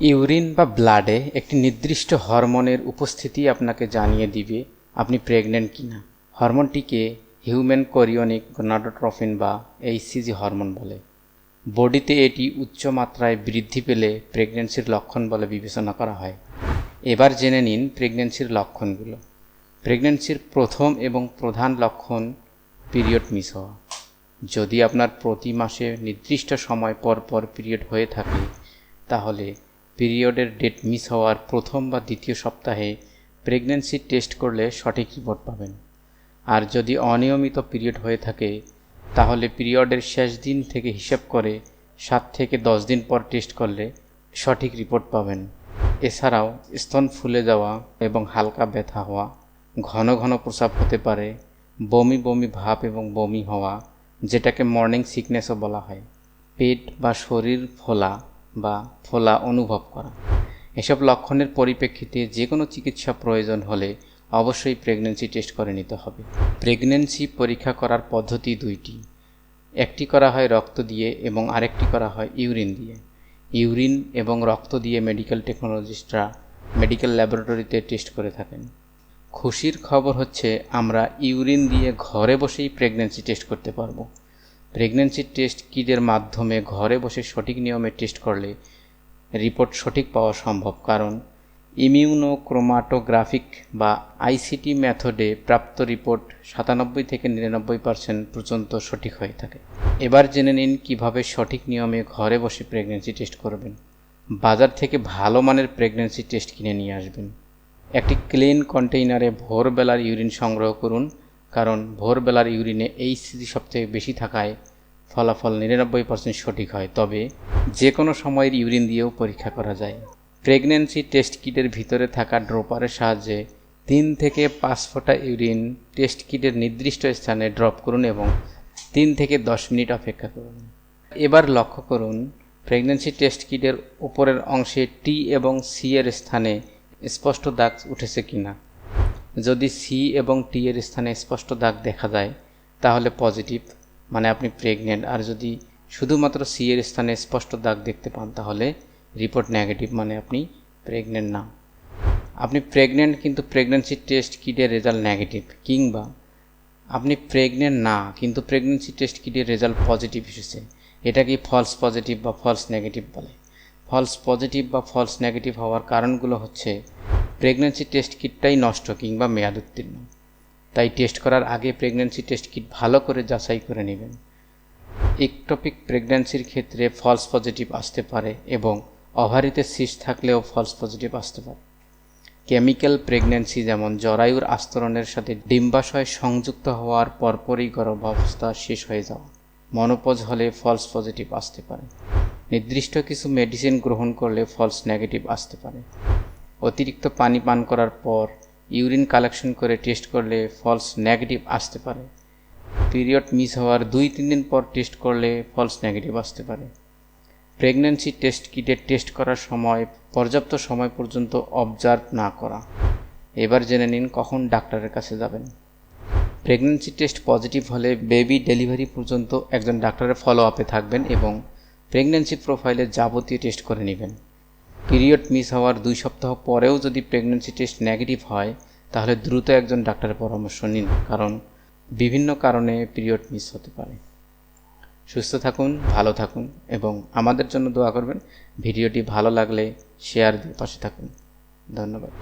Urine বা ব্লাডে একটি নির্দিষ্ট হরমোনের উপস্থিতি আপনাকে জানিয়ে দিবে, আপনি প্রেগনেন্ট কিনা। হরমোনটিকে হিউম্যান কোরিয়নিক গনাডোট্রফিন বা এইচসিজি হরমোন বলে। বডিতে এটি উচ্চ মাত্রায় বৃদ্ধি পেলে প্রেগনেন্সির লক্ষণ বলে বিবেচনা করা হয়। এবার জেনে নিন প্রেগনেন্সির লক্ষণগুলো। প্রেগনেন্সির প্রথম এবং প্রধান লক্ষণ পিরিয়ড মিস হওয়া। যদি আপনার প্রতি মাসে নির্দিষ্ট সময় পর পর পিরিয়ড হয়ে থাকে, তাহলে পিরিয়ডের ডেট মিস হওয়ার প্রথম বা দ্বিতীয় সপ্তাহে প্রেগনেন্সি টেস্ট করলে সঠিক রিপোর্ট পাবেন। আর যদি অনিয়মিত পিরিয়ড হয়ে থাকে, তাহলে পিরিয়ডের শেষ দিন থেকে হিসাব করে সাত থেকে দশ দিন পর টেস্ট করলে সঠিক রিপোর্ট পাবেন। এছাড়াও স্তন ফুলে যাওয়া এবং হালকা ব্যথা হওয়া, ঘন ঘন প্রসাব হতে পারে, বমি বমি ভাব এবং বমি হওয়া, যেটাকে মর্নিং সিকনেসও বলা হয়। পেট বা শরীর ফোলা বা ফোলা অনুভব করা। এসব লক্ষণের পরিপ্রেক্ষিতে যে কোনো চিকিৎসা প্রয়োজন হলে অবশ্যই প্রেগনেন্সি টেস্ট করে নিতে হবে। প্রেগনেন্সি পরীক্ষা করার পদ্ধতি দুইটি। একটি করা হয় রক্ত দিয়ে এবং আরেকটি করা হয় ইউরিন দিয়ে। ইউরিন এবং রক্ত দিয়ে মেডিকেল টেকনোলজিস্টরা মেডিকেল ল্যাবরেটরিতে টেস্ট করে থাকেন। খুশির খবর হচ্ছে আমরা ইউরিন দিয়ে ঘরে বসেই প্রেগনেন্সি টেস্ট করতে পারব। প্রেগনেন্সি টেস্ট কিটের মাধ্যমে ঘরে বসে সঠিক নিয়মে টেস্ট করলে রিপোর্ট সঠিক পাওয়া সম্ভব, কারণ ইমিউনোক্রোমাটোগ্রাফিক বা আইসিটি মেথডে প্রাপ্ত রিপোর্ট সাতানব্বই থেকে নিরানব্বই পার্সেন্ট পর্যন্ত সঠিক হয়ে থাকে। এবার জেনে নিন কীভাবে সঠিক নিয়মে ঘরে বসে প্রেগনেন্সি টেস্ট করবেন। বাজার থেকে ভালো মানের প্রেগনেন্সি টেস্ট কিনে নিয়ে আসবেন। একটি ক্লিন কন্টেইনারে ভোরবেলার ইউরিন সংগ্রহ করুন কারণ ভোরবেলার ইউরিনে এই স্থিতি সবথেকে বেশি থাকায় ফলাফল নিরানব্বই পার্সেন্ট সঠিক হয়। তবে যে কোনো সময়ের ইউরিন দিয়েও পরীক্ষা করা যায়। প্রেগনেন্সি টেস্ট কিটের ভিতরে থাকা ড্রপারের সাহায্যে তিন থেকে পাঁচ ফোঁটা ইউরিন টেস্ট কিটের নির্দিষ্ট স্থানে ড্রপ করুন এবং তিন থেকে দশ মিনিট অপেক্ষা করুন। এবার লক্ষ্য করুন, প্রেগনেন্সি টেস্ট কিটের উপরের অংশে টি এবং সি এর স্থানে স্পষ্ট দাগ উঠেছে কিনা। যদি সি এবং টি এর স্থানে স্পষ্ট দাগ দেখা যায়, তাহলে পজিটিভ মানে আপনি প্রেগনেন্ট আর যদি শুধুমাত্র সি এর স্থানে স্পষ্ট দাগ দেখতে পান, তাহলে রিপোর্ট নেগেটিভ মানে আপনি প্রেগনেন্ট না। আপনি প্রেগনেন্ট কিন্তু প্রেগনেন্সি টেস্ট কিটের রেজাল্ট নেগেটিভ কিংবা আপনি প্রেগনেন্ট না, কিন্তু প্রেগনেন্সি টেস্ট কিটের রেজাল্ট পজিটিভ এসেছে। এটাকে ফলস পজিটিভ বা ফলস নেগেটিভ বলে। ফলস পজিটিভ বা ফলস নেগেটিভ হওয়ার কারণগুলো হচ্ছে প্রেগনেন্সি টেস্ট কিটটাই নষ্ট কিংবা মেয়াদ উত্তীর্ণ। তাই টেস্ট করার আগে প্রেগনেন্সি টেস্ট কিট ভালো করে যাচাই করে নেবেন। একটপিক প্রেগন্যান্সির ক্ষেত্রে ফলস পজিটিভ আসতে পারে এবং ওভারিতে সিস্ট থাকলেও ফলস পজিটিভ আসতে পারে। কেমিক্যাল প্রেগন্যান্সি যেমন জরায়ুর আস্তরণের সাথে ডিম্বাশয় সংযুক্ত হওয়ার পরপরই গর্ভাবস্থা শেষ হয়ে যাওয়া। মনোপজ হলে ফলস পজিটিভ আসতে পারে। নির্দিষ্ট কিছু মেডিসিন গ্রহণ করলে ফলস নেগেটিভ আসতে পারে। অতিরিক্ত পানি পান করার পর ইউরিন কালেকশন করে টেস্ট করলে ফলস নেগেটিভ আসতে পারে। পিরিয়ড মিস হওয়ার দুই তিন দিন পর টেস্ট করলে ফলস নেগেটিভ আসতে পারে। প্রেগন্যান্সি টেস্ট কিটের টেস্ট করার সময় পর্যাপ্ত সময় পর্যন্ত অবজার্ভ না করা। এবার জেনে নিন কখন ডাক্তারের কাছে যাবেন। প্রেগন্যান্সি টেস্ট পজিটিভ হলে বেবি ডেলিভারি পর্যন্ত একজন ডাক্তারের ফলো আপে থাকবেন এবং প্রেগন্যান্সি প্রোফাইলে যাবতীয় টেস্ট করে নেবেন। পিরিয়ড মিস হওয়ার দুই সপ্তাহ পরেও যদি প্রেগনেন্সি টেস্ট নেগেটিভ হয়, তাহলে দ্রুত একজন ডাক্তারের পরামর্শ নিন, কারণ বিভিন্ন কারণে পিরিয়ড মিস হতে পারে। সুস্থ থাকুন, ভালো থাকুন, এবং আমাদের জন্য দোয়া করবেন। ভিডিওটি ভালো লাগলে শেয়ার দিয়ে পাশে থাকুন। ধন্যবাদ।